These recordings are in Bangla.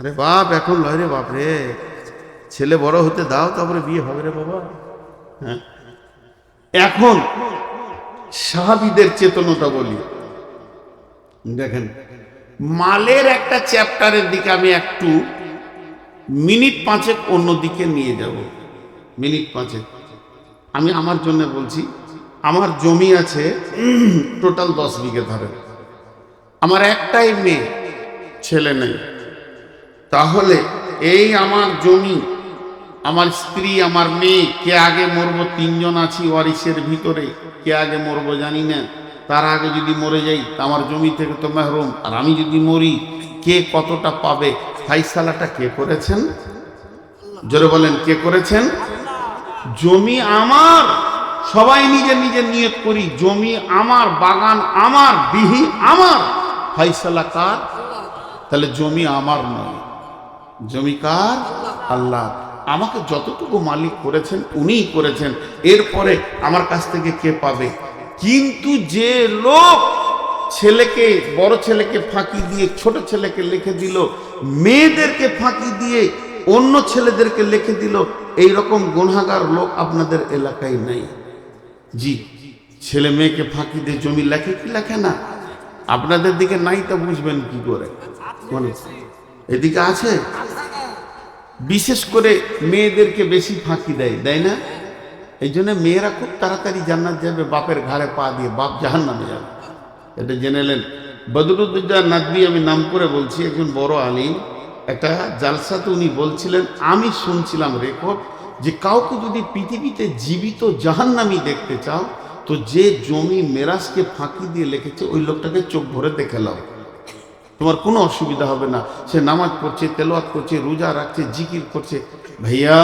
আরে বাপ, এখন লয় রে বাপ রে। ছেলে বড় হতে দাও, তারপরে বিয়ে হবে রে বাবা। হ্যাঁ। এখন সাহাবিদের চেতনতা বলি। দেখেন, মালের একটা চ্যাপ্টারের দিকে আমি একটু মিনিট পাঁচেক অন্যদিকে নিয়ে যাব। মিনিট পাঁচেক। আমি আমার জন্য বলছি, আমার জমি আছে টোটাল দশ বিঘে ধরে আমার একটাই মেয়ে, ছেলে নেই। তাহলে এই আমার জমি, আমার স্ত্রী, আমার মেয়ে, কে আগে মরবো? তিনজন আছি ওয়ারিসের ভিতরে। কে আগে মরবো জানি না। তার আগে যদি মরে যাই আমার জমি থেকে তো মেহরুম। আর আমি যদি মরি, কে কতটা পাবে? ফাইসালাটা কে করেছেন? জোরে বলেন, কে করেছেন? জমি আমার। সবাই নিজে নিজে নিয়ত করি, জমি আমার, বাগান আমার বিহি আমার। ফাইসালা কার? তাহলে জমি আমার নয়। জমি কার আল্লাহ। আমাকে যতটুকু মালিক করেছেন, উনিই করেছেন। এরপরে আমার কাছ থেকে কে পাবে? কিন্তু যে লোক ছেলেকে, বড় ছেলেকে ফাঁকি দিয়ে, ছোট ছেলেকে লিখে দিল, মেয়েদেরকে ফাঁকি দিয়ে, অন্য ছেলেদেরকে লিখে দিল এই রকম গুণাগার লোক আপনাদের এলাকায় নাই। জি, ছেলে মেয়েকে ফাঁকি দিয়ে জমি লেখে কি লেখে না? আপনাদের দিকে নাই তা বুঝবেন কি করে? এদিকে আছে? বিশেষ করে মেয়েদেরকে বেশি ফাঁকি দেয় দেয় না? এই জন্য মেয়েরা খুব তাড়াতাড়ি জান্নাত যাবে, বাপের ঘাড়ে পা দিয়ে বাপ জাহান নামে যাবে। এটা জেনেলেন বদরুদ্দুজা নাদবি আমি নাম করে বলছি, একজন বড় আলিম। একটা জালসাতে উনি বলছিলেন, আমি শুনছিলাম রেকর্ড যে কাউকে যদি পৃথিবীতে জীবিত জাহান্নামি দেখতে চাও, তো যে জমি মেরাজকে ফাঁকি দিয়ে লিখেছে, ওই লোকটাকে চোখ ভরে দেখে লাও। তোমার কোনো অসুবিধা হবে না। সে নামাজ পড়ছে তেলোয়াত করছে, রোজা রাখছে, জিকির করছে। ভাইয়া,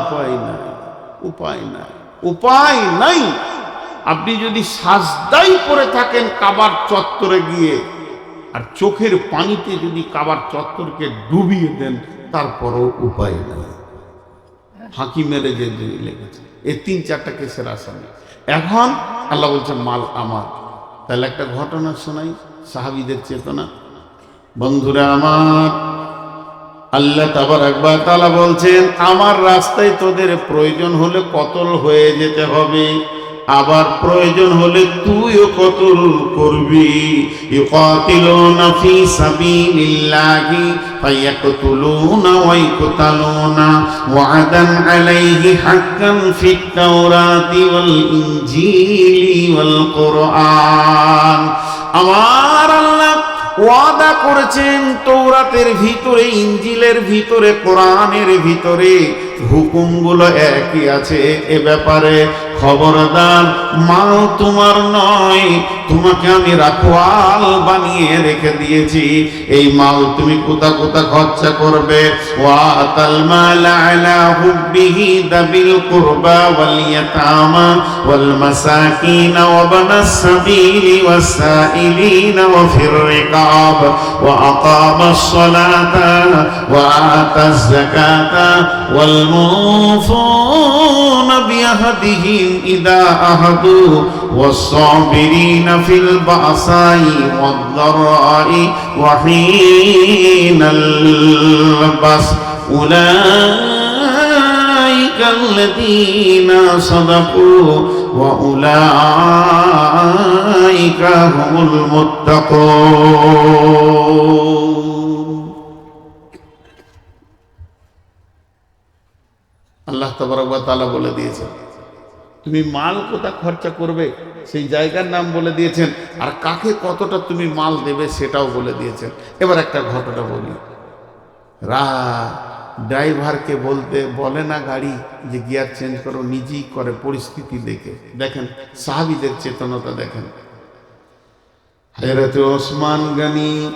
উপায় নাই উপায় নাই উপায় নাই। আপনি যদি সাজদাই পরে থাকেন কাবার চত্বরে গিয়ে, আর চোখের পানিতে যদি কাবার চত্বরকে ডুবিয়ে দেন, তারপরও উপায় নাই। ফাঁকি মেরে যে লেগেছে। এই তিন চারটা কেসের আসামি। এখন আল্লাহ বলছে মাল আমার। তাহলে একটা ঘটনা শোনাই, সাহাবিদের চেতনা। বন্ধুরা আমার, আল্লাহ তাবার একবার তালা বলছেন, আমার রাস্তায় তোদের প্রয়োজন হলে কতল হয়ে যেতে হবে, আবার প্রয়োজন হলে তুইও কতল করবি। ফি সাবিলিল্লাহি ফায়াকতুলুনা ওয়া ইয়াকতালুনা ওয়া'দান আলাইহি হাক্কান ফিত তাওরাতি ওয়াল ইনজিলি ওয়াল কুরআন। আমার ওয়াদা করেছেন তৌরাতের ভিতরে ইঞ্জিলের ভিতরে কোরআনের ভিতরে। হুকুমগুলো একই আছে এ ব্যাপারে। খবরদার, মাও তোমার নয়, তোমাকে আমি রাখওয়াল বানিয়ে রেখে দিয়েছি। এই মাল তুমি কোথা কোথা খরচা করবে? ওয়াতাল মাল আলা হুব্বিহি দাবিল কুরবা ওয়াল ইয়াতামা ওয়াল মাসাকিন ওয়া বানাস সাবিলি ওয়াস ওয়া ফির রিকাব ওয়া আকামাস সালাতা ওয়া আতাজ যাকাতা ওয়াল মুফুনা বিআহদিহিম ইদা আহাদু والصابرين في البأساء والضراء وحين البأس أولئك الذين صدقوا وأولئك هم المتقون আল্লাহ তালা বলে দিয়েছেন তুমি মাল কোথা খরচা করবে? সেই জায়গার নাম বলে দিয়েছেন। আর কাকে কতটা তুমি মাল দেবে সেটাও বলে দিয়েছেন। এবার একটা ঘটনা বলি। রা ড্রাইভারকে বলতে, বলে না গাড়ি যে গিয়ার চেঞ্জ করো, নিজেই করে পরিস্থিতি দেখে। দেখেন, সাহাবিদের চেতনতা দেখেন। হায়রত ওসমান গানি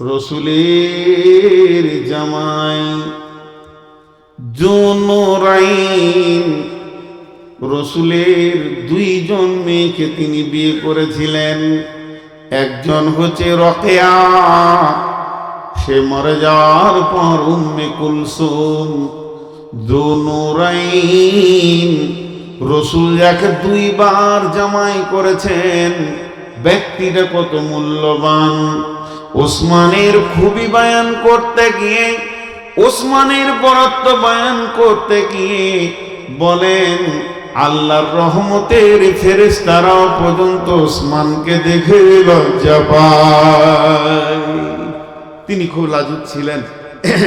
রসুলের জামাই, জোনরাইন রসুলের দুইজন মেয়েকে তিনি বিয়ে করেছিলেন। একজন হচ্ছে রকেয়া, সে মরে যাওয়ার পর উম্মে কুলসুম রসুল যাকে দুইবার জামাই করেছেন, ব্যক্তিটা কত মূল্যবান। ওসমানের খুবই বায়ান করতে গিয়ে, ওসমানের বরত্ব বায়ান করতে গিয়ে বলেন আল্লাহর রহমতের ফেরেশতারাও পর্যন্ত ওসমানকে দেখে লজ্জা পায়। তিনি খুব লাজুক ছিলেন।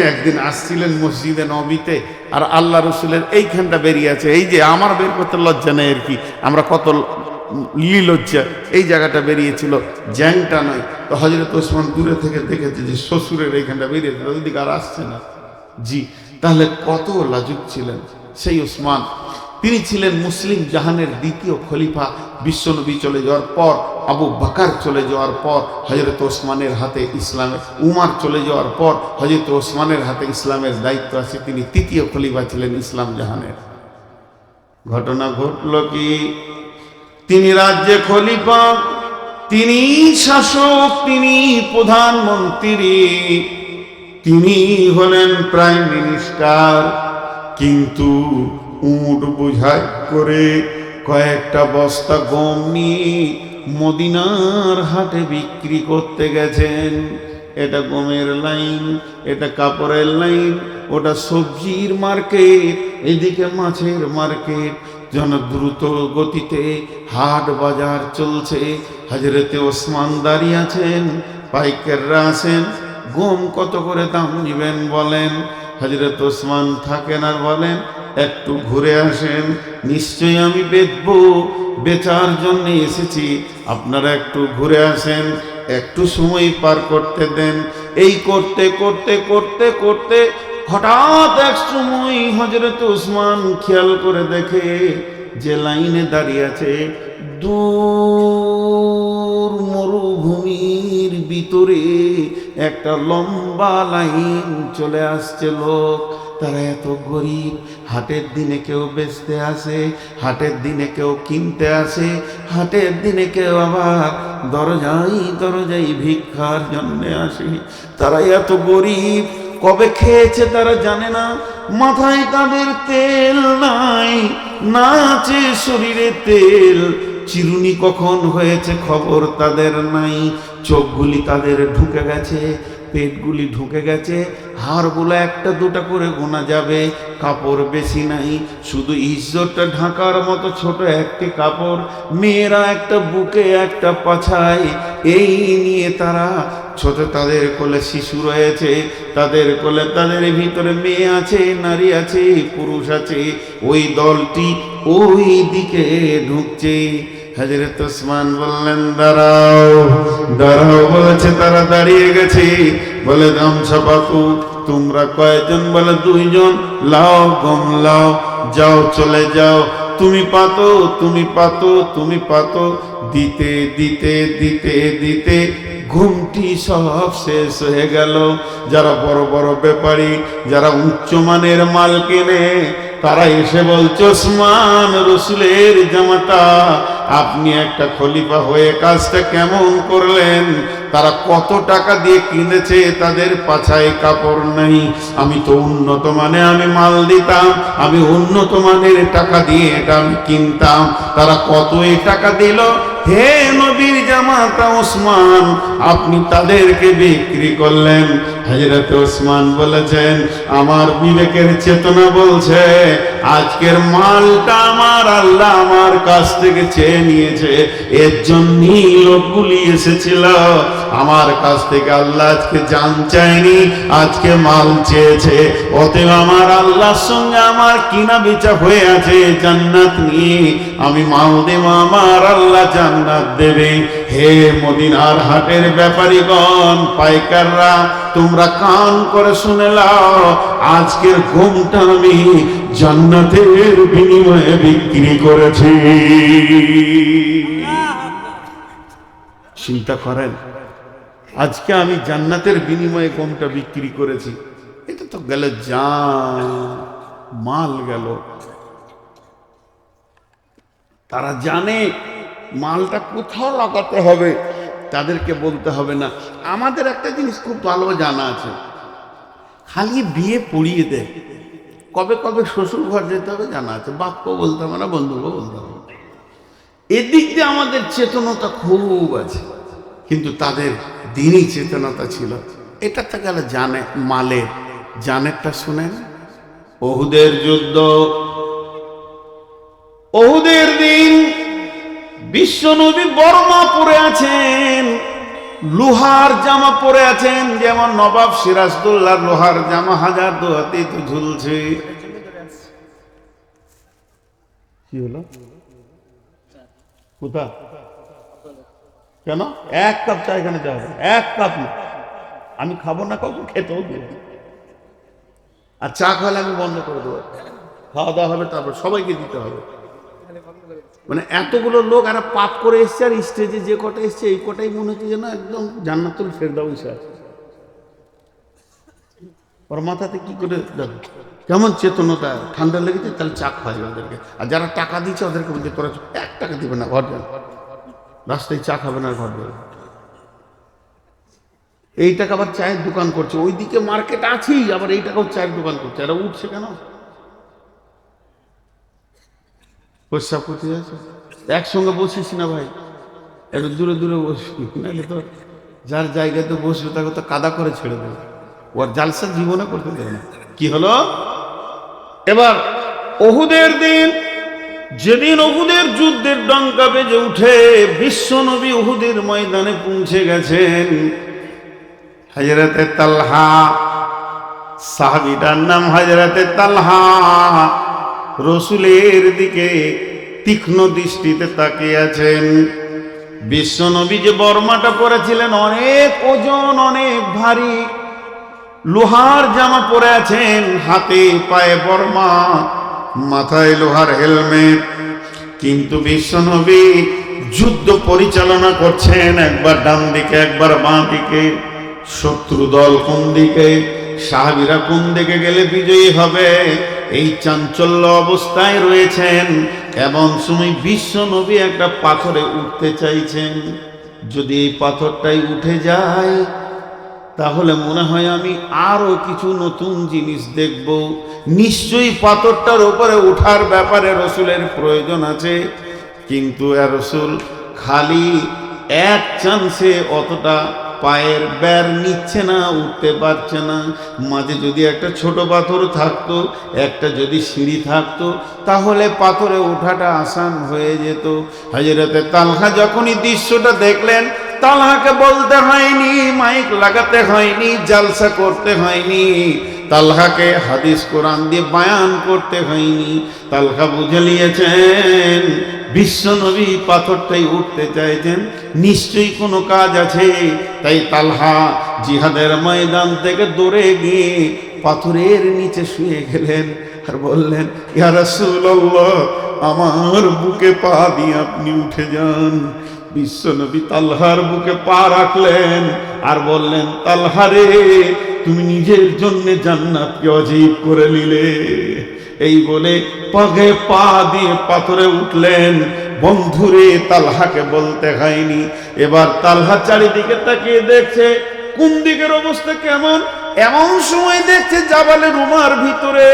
একদিন আসছিলেন মসজিদে নবীতে, আর আল্লাহ রসুলের এইখানটা বেরিয়ে আছে। এই যে আমার বের করতে লজ্জা নেই আর কি। আমরা কত লিলজ্জা। এই জায়গাটা বেরিয়েছিল। জ্যাংটা নয়। তো হজরত ওসমান দূরে থেকে দেখেছে যে শ্বশুরের এইখানটা বেরিয়েছে ওইদিকে আর আসছে না। জি, তাহলে কত লাজুক ছিলেন সেই ওসমান তিনি ছিলেন মুসলিম জাহানের দ্বিতীয় খলিফা, বিশ্বনবী চলে যাওয়ার পর, আবু বাকার চলে যাওয়ার পর হজরত ওসমানের হাতে ইসলামের, উমার চলে যাওয়ার পর হজরত ওসমানের হাতে ইসলামের দায়িত্ব আছে, তিনি তৃতীয় খলিফা ছিলেন ইসলাম জাহানের। ঘটনা ঘটল কি? তিনি রাজ্যে খলিফা, তিনি শাসক, তিনি প্রধানমন্ত্রী, তিনি হলেন প্রাইম মিনিস্টার, কিন্তু উট বোঝাই করে কয়েকটা বস্তা গম নিয়ে মদিনার হাটে বিক্রি করতে গেছেন। এটা গমের লাইন, এটা কাপড়ের লাইন, ওটা সবজির মার্কেট, এদিকে মাছের মার্কেট। যেন দ্রুত গতিতে হাট বাজার চলছে। হাজরতে ওসমান দাঁড়িয়ে আছেন, পাইকাররা আছেন। গম কত করে দাম নেবেন বলেন? হজরত ওসমান থাকেন আর বলেন, একটু ঘুরে আসেন, নিশ্চয়ই আমি বেচবো। বেচার জন্য এসেছি, আপনারা একটু ঘুরে আসেন, একটু সময় পার করতে দেন। এই করতে করতে করতে করতে হঠাৎ এক সময় হজরত ওসমান খেয়াল করে দেখে যে লাইনে দাঁড়িয়ে আছে দূর মরুভূমির ভিতরে একটা লম্বা লাইন চলে আসছে লোক। তারা এত গরিব, হাটের দিনে কেউ বেচতে আসে, হাটের দিনে কেউ কিনতে আসে, হাটের দিনে কেউ আবার দরজাই দরজাই ভিক্ষার জন্যে আসে। তারা এত গরিব কবে খেয়েছে তারা জানে না। মাথায় তাদের তেল নাই, না আছে শরীরে তেল। চিরুনি কখন হয়েছে খবর তাদের নাই। চোখগুলি তাদের ঢুকে গেছে, পেটগুলি ঢুকে গেছে। হাড়গুলো একটা দুটা করে গোনা যাবে, কাপড় বেশি নাই। শুধু ঈশ্বরটা ঢাকার মতো ছোট একটি কাপড়, মেয়েরা একটা বুকে একটা পাছায়। এই নিয়ে তারা ছোট তাদের কোলে শিশু রয়েছে, তাদের কোলে তাদের ভিতরে মেয়ে আছে, নারী আছে, পুরুষ আছে। ওই দলটি ওই দিকে ঢুকছে। হজরত ওসমান বললেন, দাঁড়াও দাঁড়াও, বলেছে, তারা দাঁড়িয়ে গেছে। বলে গামছা পাতু তোমরা কয়জন? বলে, দুইজন। লাও গম লাও, যাও চলে যাও। তুমি পাতো তুমি পাতো তুমি পাতো। দিতে দিতে দিতে দিতে ঘুমটি সব শেষ হয়ে গেল। যারা বড় বড় ব্যাপারী, যারা উচ্চমানের মাল কেনে, তারা এসে বলছে, ওসমান রসুলের জামাতা আপনি একটা খলিফা হয়ে কাজটা কেমন করলেন? তারা কত টাকা দিয়ে কিনেছে? তাদের পাছায় কাপড় নেই। আমি তো উন্নত মানে আমি মাল দিতাম। আমি উন্নত মানের টাকা দিয়ে এটা আমি কিনতাম। তারা কত এই টাকা দিল? হে নবীর জামাতা ওসমান, আপনি তাদেরকে বিক্রি করলেন। হজরত ওসমান বলেছেন, আমার বিবেকের চেতনা বলছে, আজকের মালটা আমার আল্লাহ আমার কাছ থেকে চেয়ে নিয়েছে। এর জন্যই লোকগুলি এসেছিল। আমার কাছ থেকে আল্লাহ আজকে জান চায়নি, আজকে মাল চেয়েছে। অতএব আমার আল্লাহর সঙ্গে আমার কিনা বেচা হয়ে আছে জান্নাত নিয়ে। আমি মাল দেব, আমার আল্লাহ জান্নাত দেবে। হে মদিনার হাটের ব্যাপারীগণ, পাইকাররা তোমরা কান করে শুনে আজকের ঘুমটা আমি জান্নাতের বিনিময়ে বিক্রি করেছি। চিন্তা করেন, আজকে আমি জান্নাতের বিনিময়ে গমটা বিক্রি করেছি। এটা তো গেল জান মাল গেল। তারা জানে মালটা কোথাও লাগাতে হবে। তাদেরকে বলতে হবে না। আমাদের একটা জিনিস খুব ভালো জানা আছে। খালি বিয়ে পড়িয়ে দেয় কবে কবে শ্বশুর ঘর যেতে হবে জানা আছে। বাপকেও বলতে হবে না, বন্ধুকেও বলতে হবে এদিক দিয়ে আমাদের চেতনতা খুব আছে। কিন্তু তাদের দিনই চেতনতা ছিল। এটা তো গেল জানে, মালে। জানেরটা শুনেন। ওহুদের যুদ্ধ। ওহুদের দিন বিশ্বনবী বর্মা পরে আছেন, লোহার জামা পরে আছেন, যেমন নবাব সিরাজদুল্লাহ লোহার জামা হাজার দোয়াতে তো ঝুলছে। কি হলো? কোথা কেন? এক কাপ চা এখানে এক কাপ আমি খাব না কাউকে খেতেও আর চা খাওয়ালে আমি বন্ধ করে দেবো। খাওয়া দাওয়া হবে, তারপর সবাইকে দিতে হবে। মানে এতগুলো লোক আর পাপ করে এসছে আর স্টেজে যে কটা এসছে, এই কটাই মনে হচ্ছে যেন একদম জান্নাতুল ফেরদাউসে আছে। ওর মাথাতে কি করে কেমন চেতনতা, ঠান্ডা লেগেছে, তাহলে চা খাওয়াই ওদেরকে। আর যারা টাকা দিচ্ছে ওদেরকে বলছে, তোরা এক টাকা দিবে না, ঘর যান রাস্তায় চা খাবে না, ঘর যাবে। এই টাকা আবার চায়ের দোকান করছে, ওইদিকে মার্কেট আছেই, আবার এই টাকাও চায়ের দোকান করছে। এরা উঠছে কেন? প্রস্রাব করতে যাচ্ছে? একসঙ্গে বসিস না ভাই। একটু দূরে দূরে বসবি নাহলে তো যার জায়গাতে বসবে, তাকে তো কাদা করে ছেড়ে দেবে। ওর জালসা জীবনে করতে দেবে না। কি হলো? এবার অহুদের দিন, যেদিন অহুদের যুদ্ধের ডঙ্কা বেজে উঠে, বিশ্ব বিশ্বনবী অহুদের ময়দানে পৌঁছে গেছেন। হাজরাতে তালহা, সাহাবিটার নাম হাজরাতে তালহা। রসুলের দিকে তীক্ষ্ণ দৃষ্টিতে তাকিয়ে আছেন বিশ্বনবী যে বর্মাটা পরেছিলেন, অনেক ওজন, অনেক ভারী। লোহার জামা পরে আছেন, হাতে পায়ে বর্মা, মাথায় লোহার হেলমেট। কিন্তু বিশ্বনবী যুদ্ধ পরিচালনা করছেন একবার ডান দিকে, একবার বাঁ দিকে। শত্রু দল কোন দিকে? সাহাবিরা কোন দিকে গেলে বিজয়ী হবে? এই চাঞ্চল্য অবস্থায় রয়েছেন। এবং সময় বিশ্ব নবী একটা পাথরে উঠতে চাইছেন। যদি এই পাথরটাই উঠে যায়, তাহলে মনে হয় আমি আরও কিছু নতুন জিনিস দেখব। নিশ্চয়ই পাথরটার ওপরে ওঠার ব্যাপারে রসুলের প্রয়োজন আছে। কিন্তু এ রসুল খালি এক চান্সে অতটা পায়ের ব্যার নিচ্ছে না, উঠতে পারছে না। মাঝে যদি একটা ছোট পাথর থাকতো, একটা যদি সিঁড়ি থাকতো, তাহলে পাথরে ওঠাটা আসান হয়ে যেত। হাজিরাতে তালহা যখনই দৃশ্যটা দেখলেন, তালহাকে বলতে হয়নি, মাইক লাগাতে হয়নি, জালসা করতে হয়নি। তালহাকে হাদিস কোরআন দিয়ে বায়ান করতে হয়নি। তালহা বুঝে নিয়েছেন বিশ্বনবী পাথরটাই উঠতে চাইছেন নিশ্চয়ই কোনো কাজ আছে? তাই তালহা জিহাদের ময়দান থেকে দৌড়ে গিয়ে পাথরের নিচে শুয়ে গেলেন আর বললেন, ইয়া রাসূলুল্লাহ, আমার বুকে পা দিয়ে আপনি উঠে যান। বিশ্বনবী তালহার বুকে পা রাখলেন আর বললেন তালহারে তুমি নিজের জন্য জান্নাতকে অজীব করে নিলে। এই বলে পাগে পা দিয়ে পাথরে উঠলেন। বন্ধুরে তালহাকে বলতে হয়নি। এবার তালহা চারিদিকে তাকিয়ে দেখছে, কোন দিকের অবস্থা কেমন? এমন সময় দেখছে জাবালে রুমার ভিতরে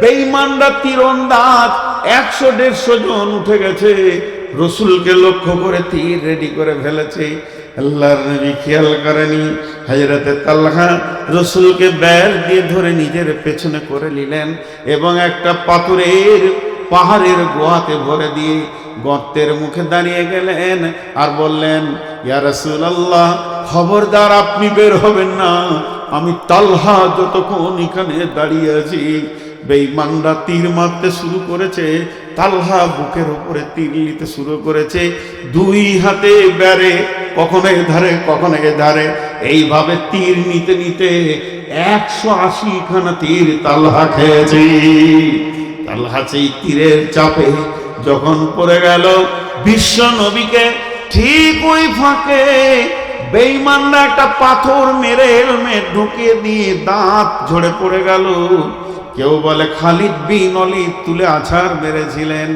বেইমানরা তীরন্দাজ একশো দেড়শো জন উঠে গেছে। রসুলকে লক্ষ্য করে তীর রেডি করে ফেলেছে। আল্লাহর নবী খেয়াল করেনি। হাজরাতে তাল্লাহা রসুলকে ব্যার দিয়ে ধরে নিজের পেছনে করে নিলেন এবং একটা পাথরের পাহাড়ের গোয়াতে ভরে দিয়ে গর্তের মুখে দাঁড়িয়ে গেলেন আর বললেন, ইয়া রসুল আল্লাহ খবরদার আপনি বের হবেন না। আমি তালহা যতক্ষণ এখানে দাঁড়িয়ে আছি, বেঈমানরা তীর মারতে শুরু করেছে তালহা বুকের উপরে তীর নিতে শুরু করেছে। দুই হাতে বেড়ে কখনো ধারে কখনো ধারে এইভাবে তীর নিতে নিতে একশো আশি খানা তীর তালহা খেয়েছে। তালহা সেই তীরের চাপে যখন পড়ে গেল, বিশ্ব নবীকে ঠিক ওই ফাঁকে বেইমানরা একটা পাথর মেরে হেলমেট ঢুকিয়ে দিয়ে দাঁত ঝরে পড়ে গেল। কেউ বলে খালিদ বিন অলিদ তুলে আছাড় মেরেছিলেন।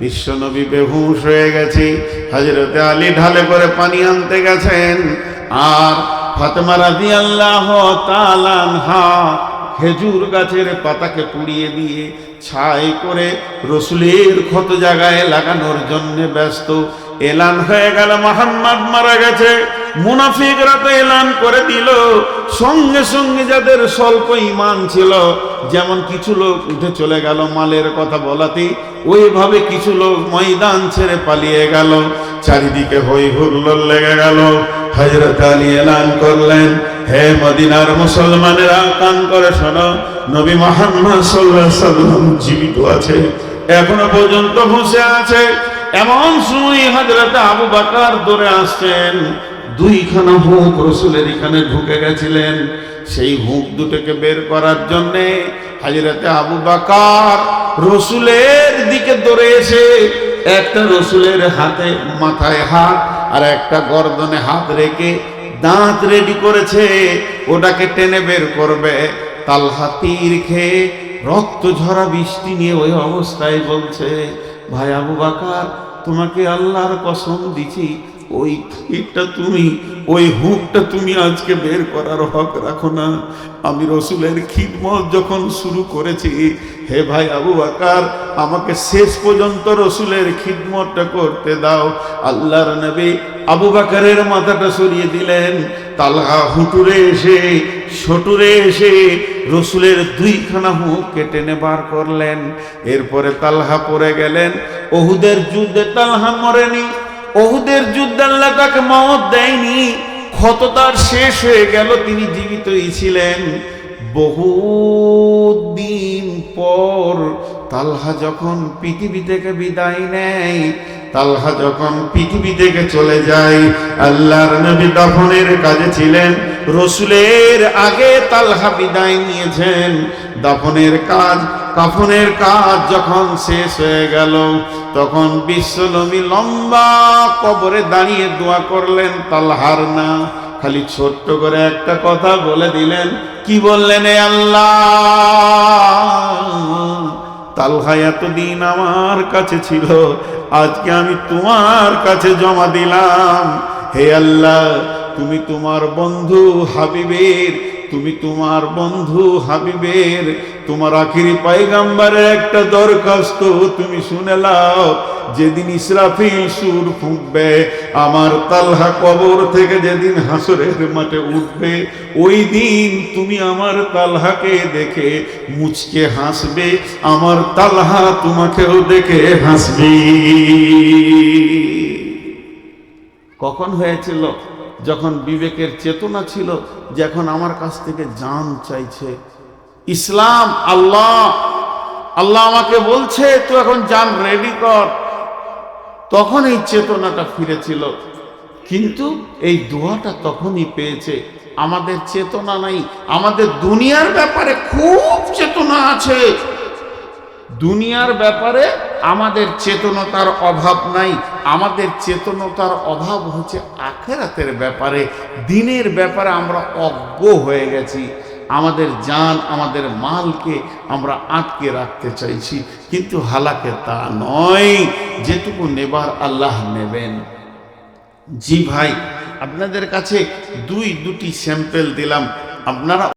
বিশ্বনবী বেহুশ হয়ে গেছে। হজরতে আলী ঢালে করে পানি আনতে গেছেন। আর ফাতেমা রাজি আল্লাহ হা খেজুর গাছের পাতাকে পুড়িয়ে দিয়ে ছাই করে রসুলের ক্ষত জায়গায় লাগানোর জন্য ব্যস্ত। এলান হয়ে গেল, মোহাম্মদ মারা গেছে। মুনাফিকরা তো এলান করে দিল। সঙ্গে সঙ্গে যাদের স্বল্প ইমান ছিল যেমন কিছু লোক উঠে চলে গেল মালের কথা বলাতে ওইভাবে কিছু লোক ময়দান ছেড়ে পালিয়ে গেল। চারিদিকে হই হুল্লোড় লেগে গেল। হজরত আলী এলান করলেন, হে মদিনার মুসলমানেরা, কান করে শোনো, নবী মোহাম্মদ আলাইহি সাল্লাম জীবিত আছে, এখনও পর্যন্ত বসে আছে। এমন সময় হজরত আবু বাকার দৌড়ে আসছেন। দুইখানা হুক রসুলের এখানে ঢুকে গেছিলেন। সেই হুক দুটোকে বের করার জন্যে হাজিরাতে আবু বাকার রসুলের দিকে দৌড়ে এসে একটা রসুলের হাতে মাথায় হাত আর একটা গর্দনে হাত রেখে দাঁত রেডি করেছে। ওটাকে টেনে বের করবে। তালহা তীর খেয়ে রক্ত ঝরা বৃষ্টি নিয়ে ওই অবস্থায় বলছে, ভাই আবু বাকার, তোমাকে আল্লাহর কসম দিছি ওই তীরটা তুমি, ওই হুকটা তুমি আজকে বের করার হক রাখো না। আমি রসুলের খিদমত যখন শুরু করেছি, হে ভাই আবু বাকার, আমাকে শেষ পর্যন্ত রসুলের খিদমতটা করতে দাও। আল্লাহর নবী আবু বাকারের মাথাটা সরিয়ে দিলেন। তালহা হুটুরে এসে সটুরে এসে রসুলের দুইখানা হুক কেটে বার করলেন। এরপরে তালহা পরে গেলেন। ওহুদের যুদ্ধে তালহা মরেনি। ওহুদের যুদ্ধে আল্লাহ তাকে মত দেয়নি। ক্ষত তার শেষ হয়ে গেল, তিনি জীবিতই ছিলেন। বহু দিন পর তালহা যখন পৃথিবী থেকে বিদায় নেয়, তালহা যখন পৃথিবী থেকে চলে যায়, আল্লাহর নবী দাফনের কাজে ছিলেন। রসুলের আগে তালহা বিদায় নিয়েছেন দাফনের কাজ কাফনের কাজ যখন শেষ হয়ে গেল, তখন বিশ্বনবী লম্বা কবরে দাঁড়িয়ে দোয়া করলেন, তালহার না, খালি ছোট্ট করে একটা কথা বলে দিলেন। কি বললেন এ আল্লাহ? তালহা এতদিন আমার কাছে ছিল, আজকে আমি তোমার কাছে জমা দিলাম। হে আল্লাহ, তুমি তোমার বন্ধু হাবিবের তুমি তোমার বন্ধু হাবিবের, তোমার আখিরি পাইগাম্বারের একটা দরখাস্ত তুমি শুনে লাও যেদিন ইসরাফিল সুর ফুঁকবে, আমার তালহা কবর থেকে যেদিন হাসরের মাঠে উঠবে, ওই দিন তুমি আমার তালহাকে দেখে মুচকে হাসবে, আমার তালহা তোমাকেও দেখে হাসবে। কখন হয়েছিল যখন বিবেকের চেতনা ছিল যে এখন আমার কাছ থেকে জান চাইছে, ইসলাম, আল্লাহ আল্লাহ আমাকে বলছে, তুই এখন জান রেডি কর। তখন এই চেতনাটা ফিরেছিল। কিন্তু এই দোয়াটা তখনই পেয়েছে। আমাদের চেতনা নাই, আমাদের দুনিয়ার ব্যাপারে খুব চেতনা আছে। দুনিয়ার ব্যাপারে আমাদের চেতনতার অভাব নাই আমাদের চেতনতার অভাব হচ্ছে আখেরাতের ব্যাপারে, দিনের ব্যাপারে আমরা অজ্ঞ হয়ে গেছি। আমাদের জান, আমাদের মালকে আমরা আটকে রাখতে চাইছি, কিন্তু হালাকে তা নয়। যেটুকু নেবার আল্লাহ নেবেন। জি ভাই, আপনাদের কাছে দুই দুটি স্যাম্পেল দিলাম। আপনারা